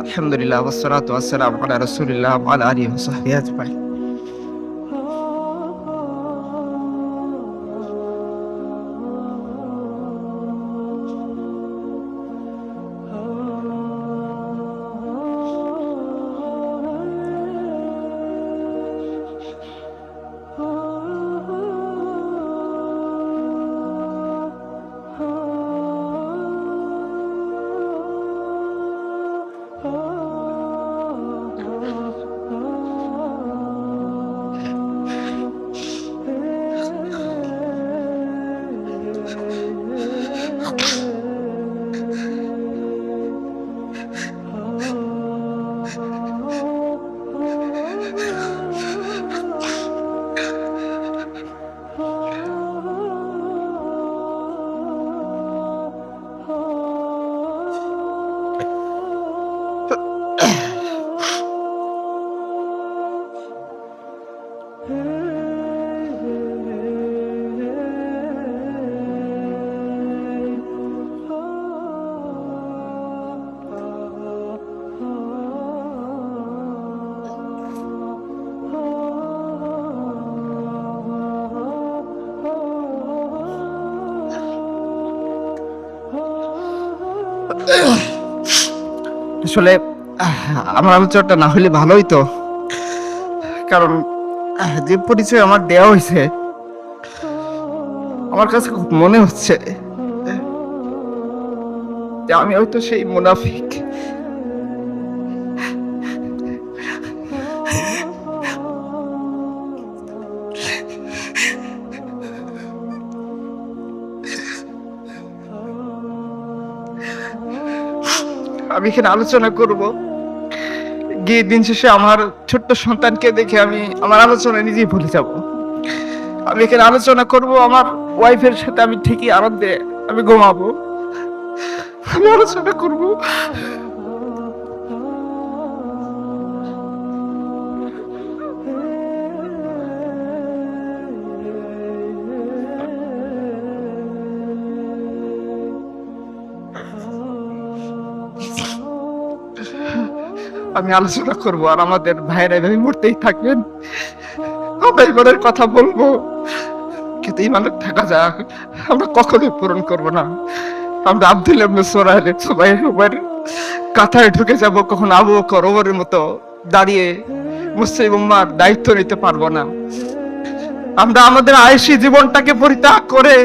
الحمد لله والصلاة والسلام على رسول الله وعلى آله وصحبه أجمعين. Oh. আসলে, আমার আলোচনাটা না হলে ভালোই তো। কারণ, যে পরিচয় আমার দেওয়া হয়েছে, আমার কাছে খুব মনে হচ্ছে যে আমি হয়তো সেই মুনাফিক। আমি এখানে আলোচনা করব। গিয়ে দিন শেষে আমার ছোট্ট সন্তানকে দেখে আমি আমার আলোচনা নিজেই ভুলে যাব। আমি এখানে আলোচনা করব, আমার ওয়াইফের সাথে আমি ঠিকই আনন্দে আমি ঘুমাবো। আমি আলোচনা করব। আমি আলোচনা করব আর আমাদের ভাইয়েরা এভাবে মরতেই থাকবেন। আমরা ইমানের কথা বলব। কিন্তু ইমানের থাকা যাক, আমরা কখনোই পূরণ করব না। আমরা আব্দুল সোরাইল, সুবাইর উমর কাতারে ঢুকে যাব, কখন আবু বকর ওমরের মতো দাঁড়িয়ে মুসলিম উম্মার দায়িত্ব নিতে পারব না। আমরা আমাদের আয়েশি জীবনটাকে পরিত্যাগ করে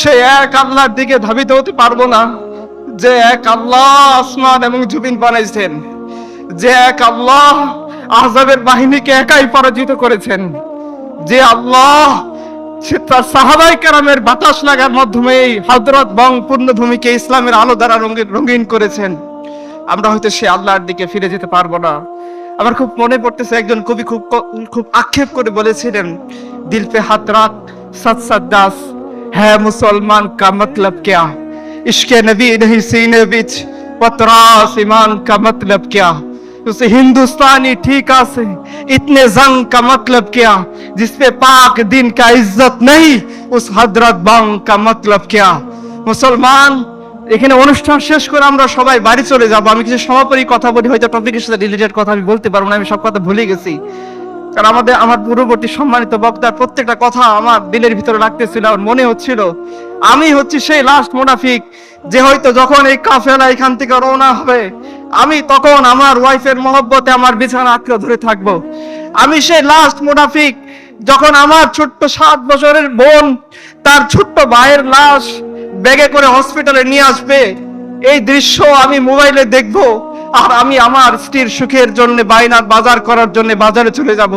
সে এক আল্লাহর দিকে ধাবিত হতে পারব না, যে এক আল্লাহ আসমান এবং জুবিন বানাইছেন। যে এক আল্লাহ আহজাবের বাহিনীকে একাই পরাজিত করেছেন। যে আল্লাহ তার সাহাবাই কারামের বাতাস লাগার মাধ্যমে এই হজরত বং পূর্ণভূমিকে ইসলামের আলো দ্বারা রঙিন করেছেন। আমরা হয়তো সে আল্লাহর দিকে ফিরে যেতে পারব না। আমার খুব মনে পড়তেছে, একজন কবি খুব খুব আক্ষেপ করে বলেছিলেন, দিলপে হাত রাত সাত সাত দাস হ্যাঁ মুসলমান, কা মতলব ক্যা? ইশকে নবী নহি সিনে বিচ পতরাস ইমান কা মতলব ক্যা? उसे हिंदुस्तानी ठीका से इतने जंग का मतलब क्या जिसपे पाक दिन का इज्जत नहीं उस हजरत बंग का मतलब क्या মুসলমান এখানে অনুষ্ঠান শেষ করে আমরা সবাই বাড়ি চলে যাব আমি কিছু সমাপনী কথা বলি হয়তো টপিকের সাথে রিলেটেড কথা আমি বলতে পারবো না আমি সব কথা ভুলে গেছি কারণ আমাদের আমার পূর্ববর্তী সম্মানিত বক্তার প্রত্যেকটা কথা আমার দিলের ভিতরে রাখতেছিল আমার মনে হচ্ছিল আমি হচ্ছি সেই লাস্ট মুনাফিক যে হয়তো যখন এই কাফেলা এখান থেকে রওনা হবে আমি তখন আমার ওয়াইফের মহব্বতে আমার বিছানা আঁকড়ে ধরে থাকব। আমি সেই লাস্ট মুনাফিক, যখন আমার ছোট্ট সাত বছরের বোন তার ছোট্ট ভাইয়ের লাশ ব্যাগে করে হসপিটালে নিয়ে আসবে, এই দৃশ্য আমি মোবাইলে দেখব আর আমি আমার স্ত্রীর সুখের জন্য বাইনার বাজার করার জন্য বাজারে চলে যাব।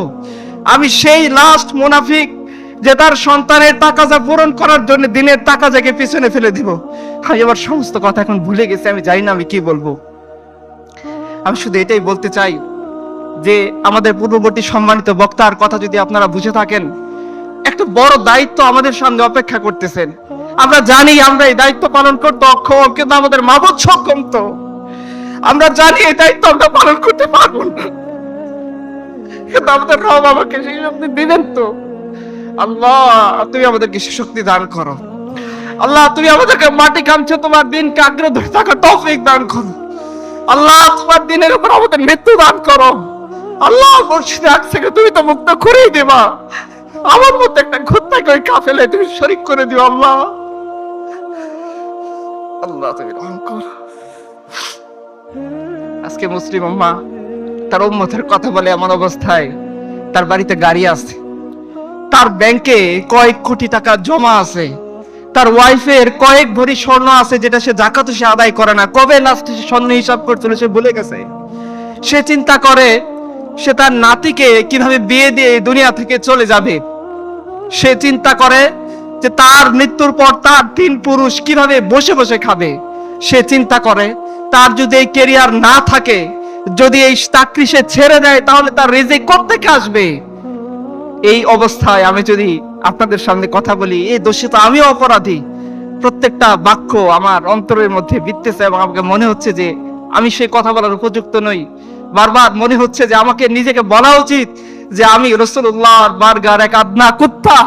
আমি সেই লাস্ট মুনাফিক যে তার সন্তানের টাকা যা পূরণ করার জন্য দিনের টাকা যাকে পিছনে ফেলে দিব। আমি আমার সমস্ত কথা এখন ভুলে গেছি, আমি জানি না আমি কি বলব। আমি শুধু এটাই বলতে চাই যে আমাদের পূর্ববর্তী সম্মানিত বক্তার কথা যদি আপনারা বুঝে থাকেন, একটা বড় দায়িত্ব আমাদের সামনে অপেক্ষা করতেছেন। আমরা জানি আমরা এই দায়িত্ব পালন করতে অক্ষম, কিন্তু আমাদের মাবত সক্ষম তো। আমরা জানি এই দায়িত্ব আমরা পালন করতে পারব না। কিন্তু আমাদের রব আমাকে সেই শক্তি দিবেন তো। আল্লাহ, তুমি আমাদেরকে সে শক্তি দান করো। আল্লাহ, তুমি আমাদেরকে মাটি কামছো, তোমার দিনকে আগ্রহ ধরে থাকা তৌফিক দান করো। আল্লাহ তোমার দিনের উপর আমাদের মৃত্যু দান করো। আল্লাহ মসজিদে থেকে তুমি তো মুক্ত করেই দেবা। আমার মধ্যে একটা ঘুরতাকে ওই কাফেলে তুমি শরিক করে দিও, আল্লাহ। আল্লাহ তুমি আজকে মুসলিম আম্মা, তার উম্মতের কথা বলে এমন অবস্থায় তার বাড়িতে গাড়ি আছে। তার ব্যাংকে কয়েক কোটি টাকা জমা আছে। তার ওয়াইফের কয়েক ভরি স্বর্ণ আছে যেটা সে জাকাত সে আদায় করে না। কবে লাস্টে স্বর্ণ হিসাব করছিল সে ভুলে গেছে। সে চিন্তা করে সে তার নাতিকে কীভাবে বিয়ে দিয়ে দুনিয়া থেকে চলে যাবে। সে চিন্তা করে যে তার মৃত্যুর পর তার তিন পুরুষ কীভাবে বসে বসে খাবে। সে চিন্তা করে, তার যদি এই কেরিয়ার না থাকে, যদি এই চাকরি সে ছেড়ে দেয়, তাহলে তার রেজে থেকে আসবে? এই অবস্থায় আমি যদি আপনাদের সামনে কথা বলি, এই দোষে তো আমিও অপরাধী। প্রত্যেকটা বাক্য আমার অন্তরের মধ্যে বিত্তেছে এবং আমাকে মনে হচ্ছে যে আমি সেই কথা বলার উপযুক্ত নই। বারবার মনে হচ্ছে যে আমাকে নিজেকে বলা উচিত যে আমি রসুল্লাহ বারগার এক আদনা কুত্তা,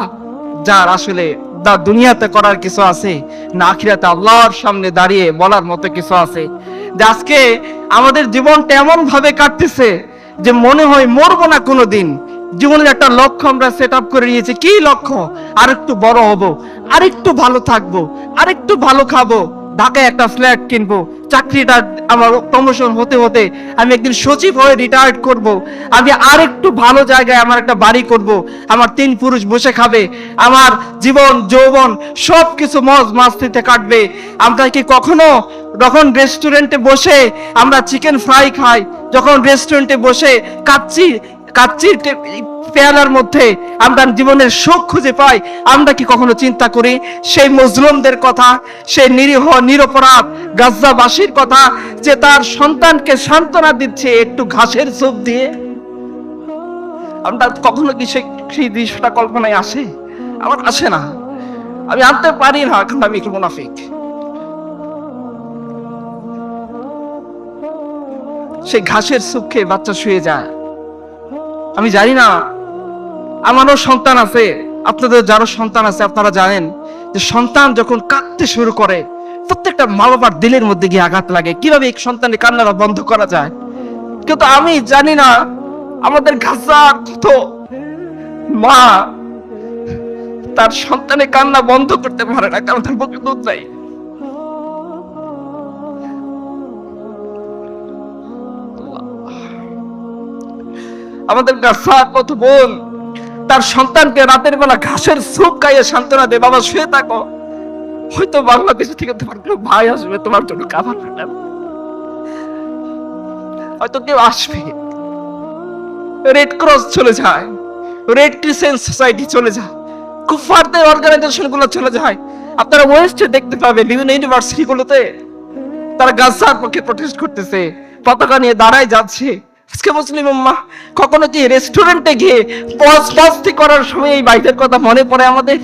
যার আসলে দা দুনিয়াতে করার কিছু আছে, না আখিরাতে আল্লাহর সামনে দাঁড়িয়ে বলার মতো কিছু আছে। যে আজকে আমাদের জীবনটা এমন ভাবে কাটতেছে যে মনে হয় মরবো না কোনোদিন। জীবনের একটা লক্ষ্য আমরা সেট আপ করে নিয়েছি। কি লক্ষ্য? আরেকটু বড় হব, আরেকটু ভালো থাকব, আরেকটু ভালো খাব। ঢাকায় একটা ফ্ল্যাট কিনবো। চাকরিটা আমার প্রমোশন হতে হতে আমি একদিন সচিব হয়ে রিটায়ার্ড করব। আমি আরেকটু ভালো জায়গায় আমার একটা বাড়ি করব। আমার তিন পুরুষ বসে খাবে। আমার জীবন, যৌবন সব কিছু মজ মাস্তিতে কাটবে। আমরা কি কখনো যখন রেস্টুরেন্টে বসে আমরা চিকেন ফ্রাই খাই, যখন রেস্টুরেন্টে বসে কাচ্চি কাচ্চির পেয়ালার মধ্যে আমরা জীবনের সুখ খুঁজে পাই। আমরা কি কখনো চিন্তা করি? সেই মজলুমদের কথা, সেই নিরীহ, নিরপরাধ গাজ্জাবাসীর কথা যে তার সন্তানকে সান্ত্বনা দিচ্ছে একটু ঘাসের সুপ দিয়ে। আমরা কখনো কি সেই দৃশ্যটা কল্পনায় আসে? আমার আসে না। আমি আনতে পারি না, কারণ আমি একটু মুনাফিক। সেই ঘাসের সুপ খেয়ে বাচ্চা শুয়ে যায়। আমি জানি না। আমারও সন্তান আছে আপনাদের যারও সন্তান আছে, আপনারা জানেন যে সন্তান যখন কাঁদতে শুরু করে, প্রত্যেকটা মা বাবার দিলের মধ্যে গিয়ে আঘাত লাগে। কীভাবে এক সন্তানের কান্নাটা বন্ধ করা যায়? কিন্তু আমি জানি না, আমাদের ঘাসা কত। মা, তার সন্তানের কান্না বন্ধ করতে পারে না, কারণ তার বুকে দুধ নাই। আমাদের গাছা কত বোন তার সন্তানকে রাতের বেলা ঘাসের স্যুপ খাইয়ে সান্ত্বনা দে। বাবা, শুয়ে থাকো। হয়তো বাংলাদেশ থেকে তোমার কোনো ভাই আসবে, তোমার জন্য খাবার পাঠাবে হয়তো কেউ আসবে। রেড ক্রস চলে যায়। রেড ক্রিসেন্ট সোসাইটি চলে যায়। কুফারদের অর্গানাইজেশনগুলো চলে যায়। আপনারা ওয়েস্টে দেখতে পাবেন বিভিন্ন ইউনিভার্সিটি গুলোতে তারা গাজার পক্ষে প্রটেস্ট করতেছে। পতাকা নিয়ে দাঁড়ায় যাচ্ছে। আজকে মুসলিম উম্মা কখনো কি রেস্টুরেন্টে গিয়ে পজ পস্তি করার সময় এই বাইদের কথা মনে পড়ে আমাদের?